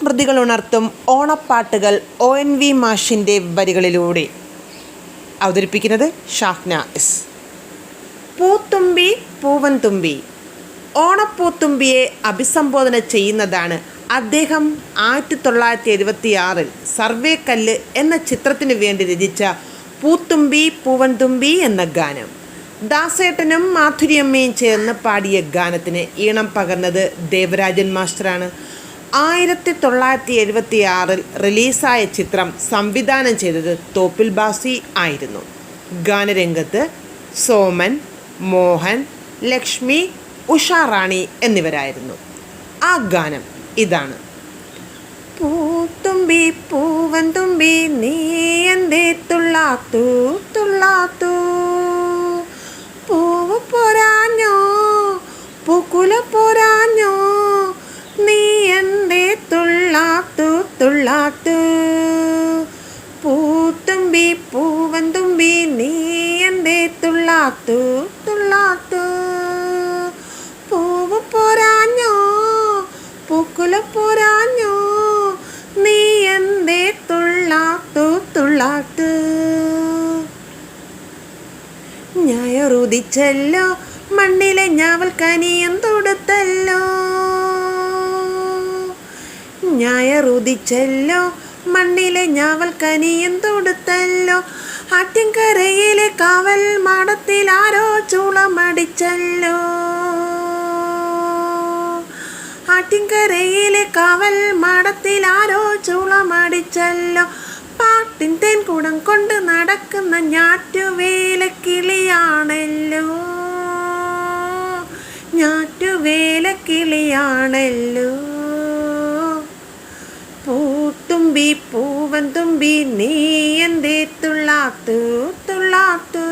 ഓണസ്മൃതികൾ ഉണർത്തും ഓണപ്പാട്ടുകൾ O N V മാഷിന്റെ വരികളിലൂടെ. അവതരിപ്പിക്കുന്നത് ഷാഹ്ന എസ്. പൂത്തുമ്പി പൂവൻ തുമ്പി ഓണപ്പൂത്തുമ്പിയെ അഭിസംബോധന ചെയ്യുന്നതാണ് അദ്ദേഹം ആയിരത്തി തൊള്ളായിരത്തി എഴുപത്തി ആറിൽ സർവേ കല്ല് എന്ന ചിത്രത്തിനു വേണ്ടി രചിച്ച പൂത്തുമ്പി പൂവൻ തുമ്പി എന്ന ഗാനം. ദാസേട്ടനും മാധുര്യമ്മയും ചേർന്ന് പാടിയ ഗാനത്തിന് ഈണം പകർന്നത് ദേവരാജൻ മാസ്റ്ററാണ്. ആയിരത്തി തൊള്ളായിരത്തി എഴുപത്തി ആറിൽ റിലീസായ ചിത്രം സംവിധാനം ചെയ്തത് തോപ്പിൽ ബാസി ആയിരുന്നു. ഗാനരംഗത്ത് സോമൻ മോഹൻ ലക്ഷ്മി ഉഷാറാണി എന്നിവരായിരുന്നു. ആ ഗാനം ഇതാണ്. പൂത്തുമ്പി പൂവൻ തുമ്പി നീ തുള്ളാത്തു തുള്ളാത്തു. പൂവ് പോരാഞ്ഞോ പൂക്കുല പോരാഞ്ഞോ തുള്ളാത്തു പൂത്തുമ്പി പൂവൻ തുമ്പി നീ എന്തേ തുള്ളാത്തു തുള്ളാത്തു പൂവ് പോരാഞ്ഞോ? പൂക്കുല പോരാഞ്ഞോ? നീ എന്തേ തുള്ളാത്തു തുള്ളാത്തു ഞായറുദിച്ചല്ലോ മണ്ണിലെ ഞാവൽ കനിയം തൊടുത്തല്ലോ ഞായറുദിച്ചല്ലോ. മണ്ണിലെ ഞാവൽ കനിയും തൊടുത്തല്ലോ ആറ്റിൻകരയിലെ കാവൽ മാടത്തിൽ ആരോ ചൂളമടിച്ചല്ലോ. ആറ്റിൻകരയിലെ കാവൽ മാടത്തിൽ ആരോ ചൂളമടിച്ചല്ലോ. പാട്ടിൻ തേൻകുടം കൊണ്ട് നടക്കുന്ന ഞാറ്റുവേല കിളിയാണല്ലോ ഞാറ്റുവേലക്കിളിയാണല്ലോ. ഞാറ്റുവേലക്കിളിയാണല്ലോ. പൂത്തുമ്പി പൂവൻ തുമ്പി നീ എന്തേ തുള്ളാത്തു തുള്ളാത്തു